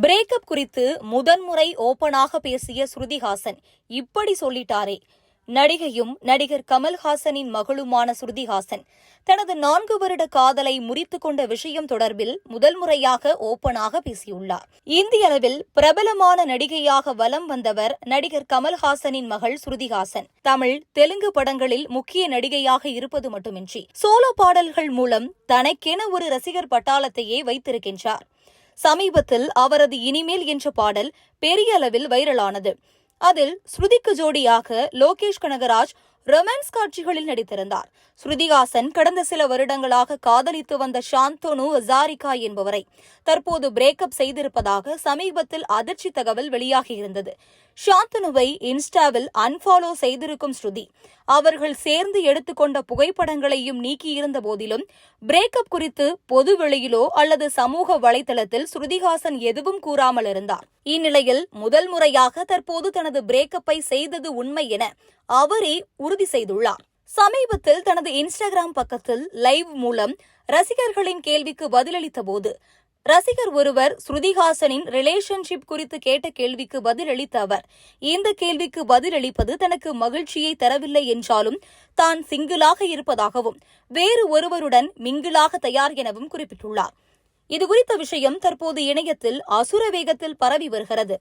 Breakup குறித்து முதன்முறை ஓபனாக பேசிய ஸ்ருதிஹாசன் இப்படி சொல்லிட்டாரே. நடிகையும் நடிகர் கமல்ஹாசனின் மகளுமான ஸ்ருதிஹாசன் தனது நான்கு வருட காதலை முறித்துக் கொண்ட விஷயம் தொடர்பில் முதல் முறையாக ஓபனாக பேசியுள்ளார். இந்திய அளவில் பிரபலமான நடிகையாக வலம் வந்தவர் நடிகர் கமல்ஹாசனின் மகள் ஸ்ருதிஹாசன். தமிழ் தெலுங்கு படங்களில் முக்கிய நடிகையாக இருப்பது மட்டுமின்றி சோலோ பாடல்கள் மூலம் தனக்கென ஒரு ரசிகர் பட்டாளத்தையே வைத்திருக்கின்றார். சமீபத்தில் அவரது இனிமேல் என்ற பாடல் பெரிய அளவில் வைரலானது. அதில் ஸ்ருதிக்கு ஜோடியாக லோகேஷ் கனகராஜ் ரொமான்ஸ் காட்சிகளில் நடித்திருந்தார். ஸ்ருதிஹாசன் கடந்த சில வருடங்களாக காதலித்து வந்த சாந்தனு ஹசாரிகா என்பவரை தற்போது பிரேக்கப் செய்திருப்பதாக சமீபத்தில் அதிர்ச்சி தகவல் வெளியாகியிருந்தது சாந்தனுவை இன்ஸ்டாவில் அன்ஃபாலோ செய்திருக்கும் ஸ்ருதி அவர்கள் சேர்ந்து எடுத்துக்கொண்ட புகைப்படங்களையும் நீக்கியிருந்த போதிலும் பிரேக்கப் குறித்து பொது வெளியிலோ அல்லது சமூக வலைதளத்தில் ஸ்ருதிஹாசன் எதுவும் கூறாமல் இருந்தார். இந்நிலையில் முதல் முறையாக தற்போது தனது பிரேக்கப்பை செய்தது உண்மை என அவரே உறுதி செய்துள்ளார். சமீபத்தில் தனது இன்ஸ்டாகிராம் பக்கத்தில் லைவ் மூலம் ரசிகர்களின் கேள்விக்கு பதிலளித்த போது ரசிகர் ஒருவர் ஸ்ருதிஹாசனின் ரிலேஷன்ஷிப் குறித்து கேட்ட கேள்விக்கு பதிலளித்த அவர் இந்த கேள்விக்கு பதிலளிப்பது தனக்கு மகிழ்ச்சியை தரவில்லை என்றாலும் தான் சிங்கிளாக இருப்பதாகவும் வேறு ஒருவருடன் மிங்கிளாக தயார் எனவும் குறிப்பிட்டுள்ளார். இதுகுறித்த விஷயம் தற்போது இணையத்தில் அசுர வேகத்தில் பரவி வருகிறது.